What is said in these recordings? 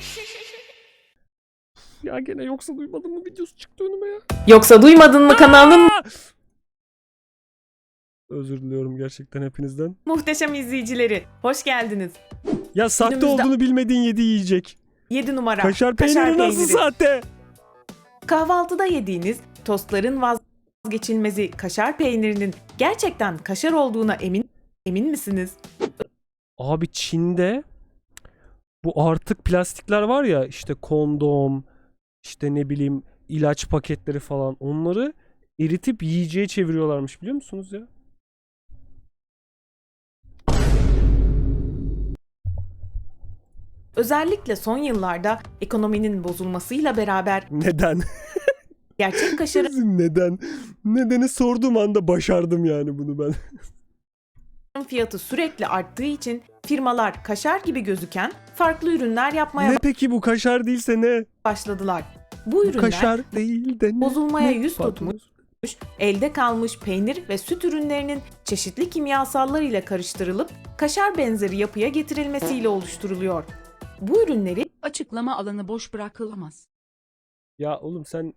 Ya gene yoksa duymadın mı videosu çıktı önüme ya. Yoksa duymadın mı kanalın Özür diliyorum gerçekten hepinizden. muhteşem izleyicileri? Hoş geldiniz. Ya sahte Günümüzde- olduğunu bilmediğin yedi yiyecek. 7 numara. Kaşar peyniri nasıl peyniri. sahte? Kahvaltıda yediğiniz tostların vazgeçilmezi kaşar peynirinin gerçekten kaşar olduğuna emin emin misiniz? Abi Çin'de bu artık plastikler var ya işte kondom, işte ne bileyim ilaç paketleri falan onları eritip yiyeceğe çeviriyorlarmış biliyor musunuz ya? Özellikle son yıllarda ekonominin bozulmasıyla beraber Neden? gerçek kaşarın Neden? Nedeni sorduğum anda başardım yani bunu ben. Fiyatı sürekli arttığı için firmalar kaşar gibi gözüken farklı ürünler yapmaya ne peki bu kaşar değilse ne? başladılar. Bu Bu ürünler kaşar değil de ne? bozulmaya Ne? yüz Farklı tutmuş, elde kalmış peynir ve süt ürünlerinin çeşitli kimyasallar ile karıştırılıp kaşar benzeri yapıya getirilmesiyle oluşturuluyor. Bu ürünleri Açıklama alanı boş bırakılamaz. Ya oğlum sen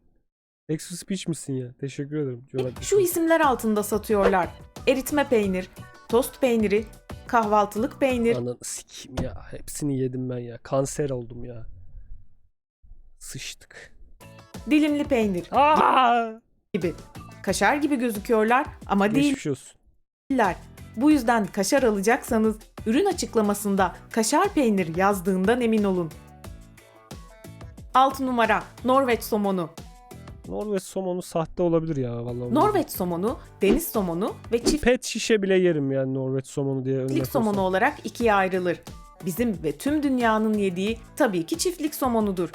Exo Speech misin ya? Teşekkür ederim. Şu isimler altında satıyorlar. Eritme peynir, tost peyniri, kahvaltılık peynir, Ananı sikeyim ya. Hepsini yedim ben ya. Kanser oldum ya. Sıçtık. dilimli peynir Aa! gibi. Kaşar gibi gözüküyorlar ama Geçmiş olsun. değiller. Bu yüzden kaşar alacaksanız ürün açıklamasında kaşar peynir yazdığından emin olun. 6 numara Norveç somonu. Norveç somonu sahte olabilir ya vallahi. Norveç somonu, deniz somonu ve çiftlik Pet şişe bile yerim yani Norveç somonu diye önüne somonu koysan. olarak ikiye ayrılır. Bizim ve tüm dünyanın yediği tabii ki çiftlik somonudur.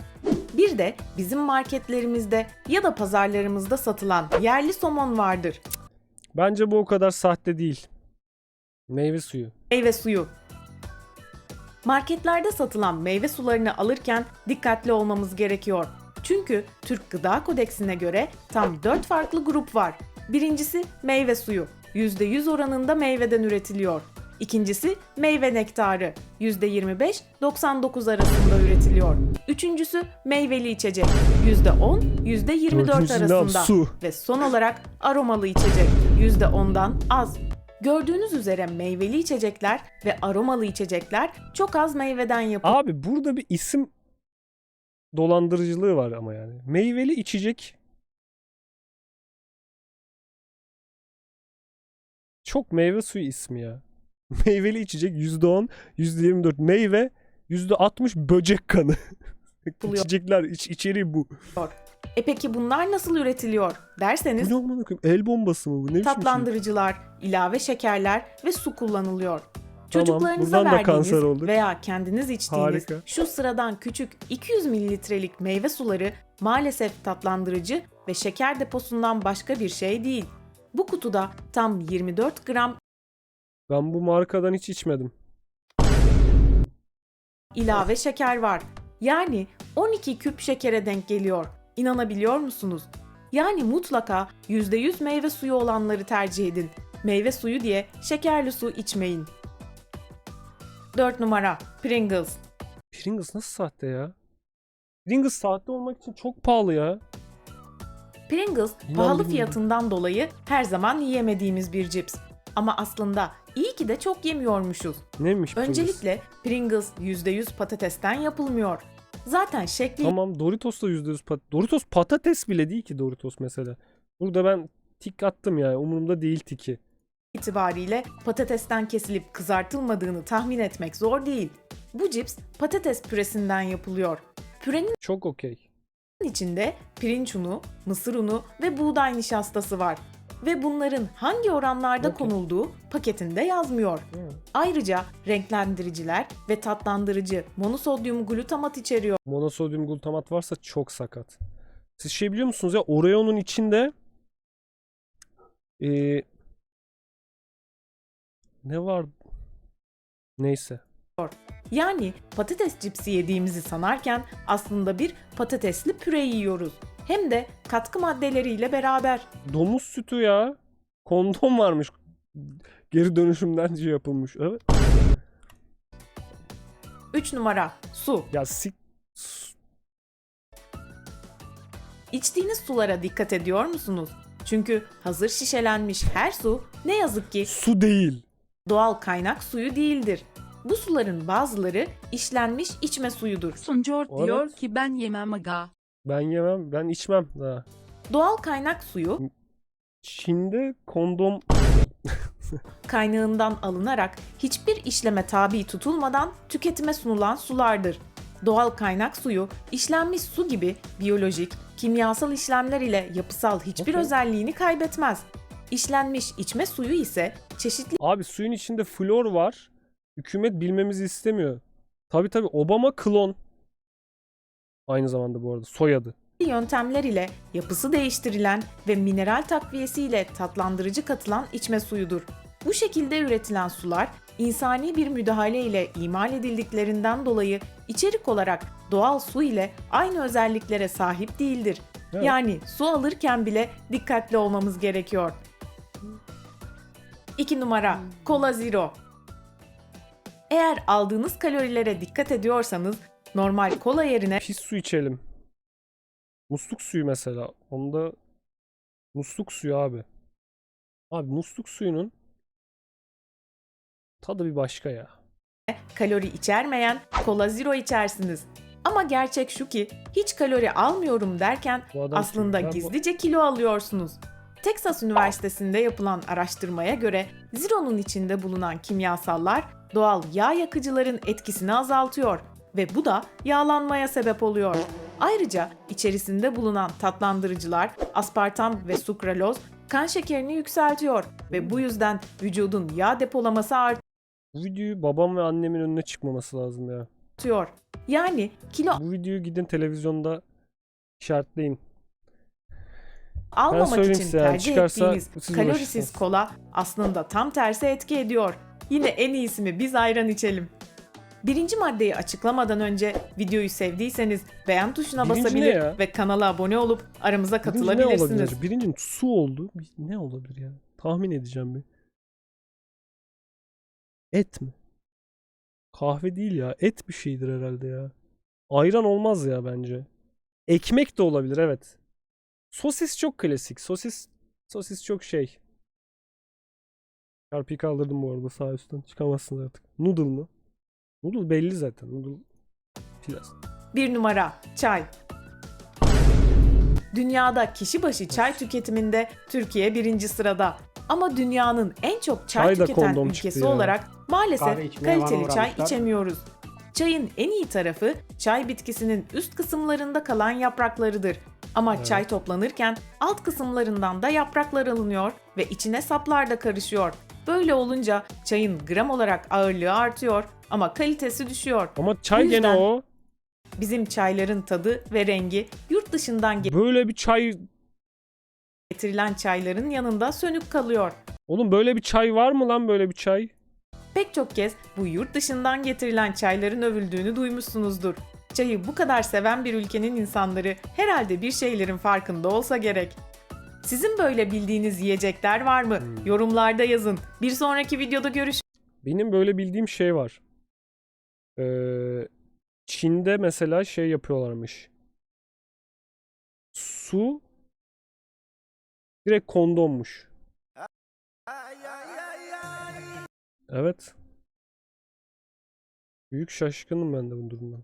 Bir de bizim marketlerimizde ya da pazarlarımızda satılan yerli somon vardır. Bence bu o kadar sahte değil. Meyve suyu. Meyve suyu. Marketlerde satılan meyve sularını alırken dikkatli olmamız gerekiyor. Çünkü Türk Gıda Kodeksine göre tam 4 farklı grup var. Birincisi meyve suyu. %100 oranında meyveden üretiliyor. İkincisi meyve nektarı. %25-99 arasında üretiliyor. Üçüncüsü meyveli içecek. %10-24 Dördüncüsü ne abi? arasında. Su. Ve son olarak aromalı içecek. %10'dan az. Gördüğünüz üzere meyveli içecekler ve aromalı içecekler çok az meyveden yapılıyor. Abi burada bir isim dolandırıcılığı var ama yani. Meyveli içecek çok meyve suyu ismi ya. Meyveli içecek %10, %24 meyve, %60 böcek kanı. İçecekler iç, içeriği bu. E peki bunlar nasıl üretiliyor derseniz Bu ne amına koyayım? El bombası mı bu? Ne biçim şey? tatlandırıcılar, ilave şekerler ve su kullanılıyor. Çocuklarınıza buradan da kanser verdiğiniz olduk. veya kendiniz içtiğiniz Harika. şu sıradan küçük 200 mililitrelik meyve suları maalesef tatlandırıcı ve şeker deposundan başka bir şey değil. Bu kutuda tam 24 gram Ben bu markadan hiç içmedim. ilave şeker var. Yani 12 küp şekere denk geliyor. İnanabiliyor musunuz? Yani mutlaka %100 meyve suyu olanları tercih edin. Meyve suyu diye şekerli su içmeyin. 4 numara Pringles. Pringles nasıl sahte ya? Pringles sahte olmak için çok pahalı ya. Pringles İnan pahalı fiyatından dolayı her zaman yiyemediğimiz bir cips. Ama aslında iyi ki de çok yemiyormuşuz. Neymiş Pringles? Öncelikle Pringles %100 patatesten yapılmıyor. Zaten şekli Tamam Doritos da %100 pat Doritos patates bile değil ki Doritos mesela. Burada ben tik attım yani umurumda değil tiki. İtibariyle patatesten kesilip kızartılmadığını tahmin etmek zor değil. Bu cips patates püresinden yapılıyor. Pürenin Çok okey. içinde pirinç unu, mısır unu ve buğday nişastası var. Ve bunların hangi oranlarda Okey. konulduğu paketinde yazmıyor. Hı. Ayrıca renklendiriciler ve tatlandırıcı monosodyum glutamat içeriyor. Monosodyum glutamat varsa çok sakat. Siz şey biliyor musunuz ya Oreo'nun içinde ee, ne var? Neyse. Yani patates cipsi yediğimizi sanarken aslında bir patatesli püre yiyoruz. Hem de katkı maddeleriyle beraber. Domuz sütü ya. Kondom varmış. Geri dönüşümden şey yapılmış. Evet. 3 numara su. Ya sik... İçtiğiniz sulara dikkat ediyor musunuz? Çünkü hazır şişelenmiş her su ne yazık ki Su değil doğal kaynak suyu değildir. Bu suların bazıları işlenmiş içme suyudur. Suncor Evet. diyor ki ben yemem aga. Ben yemem, ben içmem daha. Doğal kaynak suyu Çin'de kondom kaynağından alınarak hiçbir işleme tabi tutulmadan tüketime sunulan sulardır. Doğal kaynak suyu işlenmiş su gibi biyolojik, kimyasal işlemler ile yapısal hiçbir Okey. özelliğini kaybetmez. İşlenmiş içme suyu ise çeşitli Abi suyun içinde flor var. Hükümet bilmemizi istemiyor. Tabi tabi Obama klon. Aynı zamanda bu arada soyadı. yöntemler ile yapısı değiştirilen ve mineral takviyesiyle tatlandırıcı katılan içme suyudur. Bu şekilde üretilen sular insani bir müdahale ile imal edildiklerinden dolayı içerik olarak doğal su ile aynı özelliklere sahip değildir. Evet. Yani su alırken bile dikkatli olmamız gerekiyor. 2 numara Cola Zero Eğer aldığınız kalorilere dikkat ediyorsanız normal kola yerine Pis su içelim. Musluk suyu mesela. Onda musluk suyu abi. Abi musluk suyunun tadı bir başka ya. kalori içermeyen Cola Zero içersiniz. Ama gerçek şu ki hiç kalori almıyorum derken Bu adam aslında kim? Ben bu- gizlice kilo alıyorsunuz. Texas Üniversitesi'nde yapılan araştırmaya göre Zero'nun içinde bulunan kimyasallar doğal yağ yakıcıların etkisini azaltıyor ve bu da yağlanmaya sebep oluyor. Ayrıca içerisinde bulunan tatlandırıcılar aspartam ve sukraloz kan şekerini yükseltiyor ve bu yüzden vücudun yağ depolaması Bu videoyu babam ve annemin önüne çıkmaması lazım ya. artıyor. Yani kilo Bu videoyu gidin televizyonda işaretleyin. Almamak için size yani, tercih çıkarsa ettiğiniz siz kalorisiz kola aslında tam tersi etki ediyor. Yine en iyisi mi biz ayran içelim. Birinci maddeyi açıklamadan önce videoyu sevdiyseniz beğen tuşuna Birinci basabilir ve kanala abone olup aramıza Birinci ne katılabilirsiniz. olabilir? Birinci su oldu. Ne olabilir ya? Tahmin edeceğim bir. Et mi? Kahve değil ya. Et bir şeydir herhalde ya. Ayran olmaz ya bence. Ekmek de olabilir evet. Sosis çok klasik. Sosis sosis çok şey. Çarpıyı kaldırdım bu arada sağ üstten. Çıkamazsın artık. Noodle mı? Noodle belli zaten. Noodle Pilav. Bir numara çay. Dünyada kişi başı çay tüketiminde Türkiye birinci sırada. Ama dünyanın en çok çay, Çay tüketen ülkesi olarak maalesef kaliteli çay içemiyoruz. Çayın en iyi tarafı çay bitkisinin üst kısımlarında kalan yapraklarıdır. Ama Evet. çay toplanırken alt kısımlarından da yapraklar alınıyor ve içine saplar da karışıyor. Böyle olunca çayın gram olarak ağırlığı artıyor ama kalitesi düşüyor. Ama çay Bu gene o. Bizim çayların tadı ve rengi yurt dışından Böyle bir çay getirilen çayların yanında sönük kalıyor. Oğlum böyle bir çay var mı lan böyle bir çay? Pek çok kez bu yurt dışından getirilen çayların övüldüğünü duymuşsunuzdur. Çayı bu kadar seven bir ülkenin insanları herhalde bir şeylerin farkında olsa gerek. Sizin böyle bildiğiniz yiyecekler var mı? Hmm. Yorumlarda yazın. Bir sonraki videoda görüşürüz. Benim böyle bildiğim şey var. Ee, Çin'de mesela şey yapıyorlarmış. Su direkt kondommuş. Evet. Büyük şaşkınım ben de bu durumdan.